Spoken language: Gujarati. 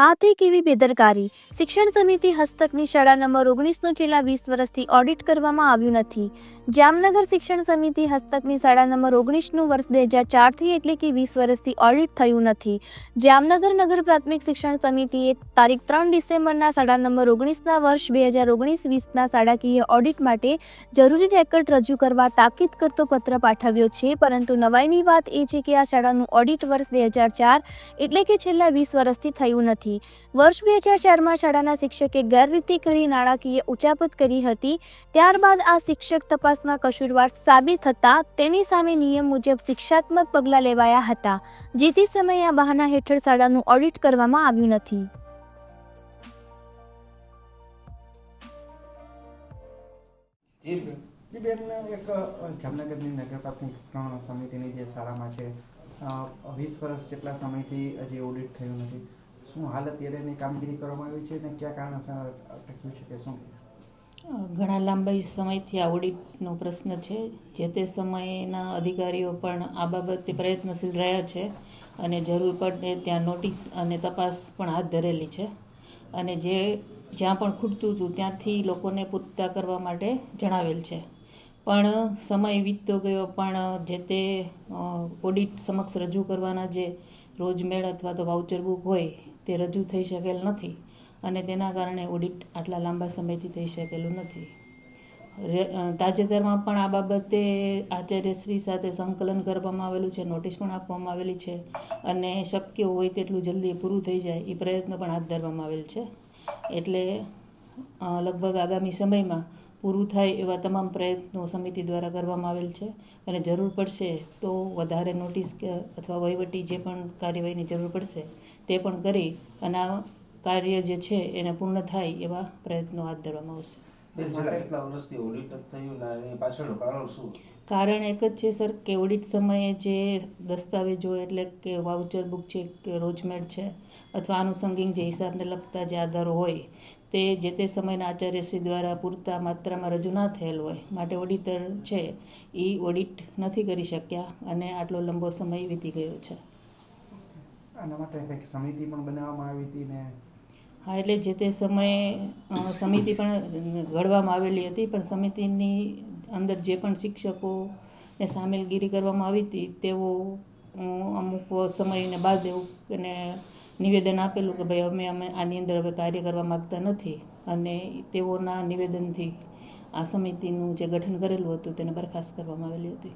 આ તે કેવી બેદરકારી? શિક્ષણ સમિતિ હસ્તકની શાળા નંબર ઓગણીસનું છેલ્લા વીસ વર્ષથી ઓડિટ કરવામાં આવ્યું નથી. જામનગર શિક્ષણ સમિતિ હસ્તકની શાળા નંબર ઓગણીસનું વર્ષ બે હજાર ચારથી એટલે કે વીસ વર્ષથી ઓડિટ થયું નથી. જામનગર નગર પ્રાથમિક શિક્ષણ સમિતિએ તારીખ ત્રણ ડિસેમ્બરના શાળા નંબર ઓગણીસના વર્ષ બે હજાર ઓગણીસ વીસના શાળાકીય ઓડિટ માટે જરૂરી રેકર્ડ રજૂ કરવા તાકીદ કરતો પત્ર પાઠવ્યો છે. પરંતુ નવાઈની વાત એ છે કે આ શાળાનું ઓડિટ વર્ષ બે હજાર ચાર એટલે કે છેલ્લા વીસ વર્ષથી થયું નથી. વર્ષ બે હજાર ચારમાં શાળાના શિક્ષકે ગેરરીતિ કરી નાણાકીય ઉચાપત કરી હતી. ત્યારબાદ આ શિક્ષક તપાસમાં કસૂરવાર સાબિત હતા. તેની સામે નિયમ મુજબ શિક્ષાત્મક પગલાં લેવાયા હતા. જે તે સમયે આ બહાના હેઠળ શાળાનું ઓડિટ કરવામાં આવ્યું નથી. જી જી બેન એક જામનગરની નગર પ્રાથમિક શિક્ષણ સમિતિની જે શાળામાં છે વીસ વર્ષ જેટલા સમયથી હજી ઓડિટ થયું નથી. શું હાલ અત્યારે એની કામગીરી કરવામાં આવી છે અને કયા કારણસર અટક્યું છે કે શું? ઘણા લાંબા સમયથી આ ઓડિટનો પ્રશ્ન છે. જે તે સમયના અધિકારીઓ પણ આ બાબતે પ્રયત્નશીલ રહ્યા છે અને જરૂર પડે ત્યાં નોટિસ અને તપાસ પણ હાથ ધરેલી છે. અને જે જ્યાં પણ ખૂટતું હતું ત્યાંથી લોકોને પૂરતા કરવા માટે જણાવેલ છે. પણ સમય વીતતો ગયો, પણ જે તે ઓડિટ સમક્ષ રજૂ કરવાના જે રોજમેળ અથવા તો વાઉચર બુક હોય તે રજૂ થઈ શકેલ નથી અને તેના કારણે ઓડિટ આટલા લાંબા સમયથી થઈ શકેલું નથી. તાજેતરમાં પણ આ બાબતે આચાર્યશ્રી સાથે સંકલન કરવામાં આવેલું છે, નોટિસ પણ આપવામાં આવેલી છે અને શક્ય હોય તેટલું જલ્દી પૂરું થઈ જાય એ પ્રયત્નો પણ હાથ ધરવામાં આવેલ છે. એટલે લગભગ આગામી સમયમાં પૂરું થાય એવા તમામ પ્રયત્નો સમિતિ દ્વારા કરવામાં આવેલ છે અને જરૂર પડશે તો વધારે નોટિસ કે અથવા વહીવટી જે પણ કાર્યવાહીની જરૂર પડશે તે પણ કરી અને આ કાર્ય જે છે એને પૂર્ણ થાય એવા પ્રયત્નો હાથ ધરવામાં આવશે. કારણ એક જ છે સર કે ઓડિટ સમયે જે દસ્તાવેજો એટલે કે વાઉચર બુક છે કે રોજમેડ છે અથવા આનુષંગિક જે હિસાબને લગતા જે આધારો હોય તે જે તે સમયના આચાર્યશ્રી દ્વારા પૂરતા માત્રામાં રજૂ ના થયેલ હોય માટે ઓડિટર છે એ ઓડિટ નથી કરી શક્યા અને આટલો લંબો સમય વીતી ગયો છે. આના માટે કંઈક સમિતિ પણ બનાવવામાં આવી હતી ને? હા, એટલે જે તે સમયે સમિતિ પણ ઘડવામાં આવેલી હતી, પણ સમિતિની અંદર જે પણ શિક્ષકોને સામેલગીરી કરવામાં આવી હતી, તેઓ અમુક સમયને બાદ એવું એને નિવેદન આપેલું કે ભાઈ, અમે અમે આની અંદર હવે કાર્ય કરવા માગતા નથી. અને તેઓના નિવેદનથી આ સમિતિનું જે ગઠન કરેલું હતું, તેને બરખાસ્ત કરવામાં આવેલી હતી.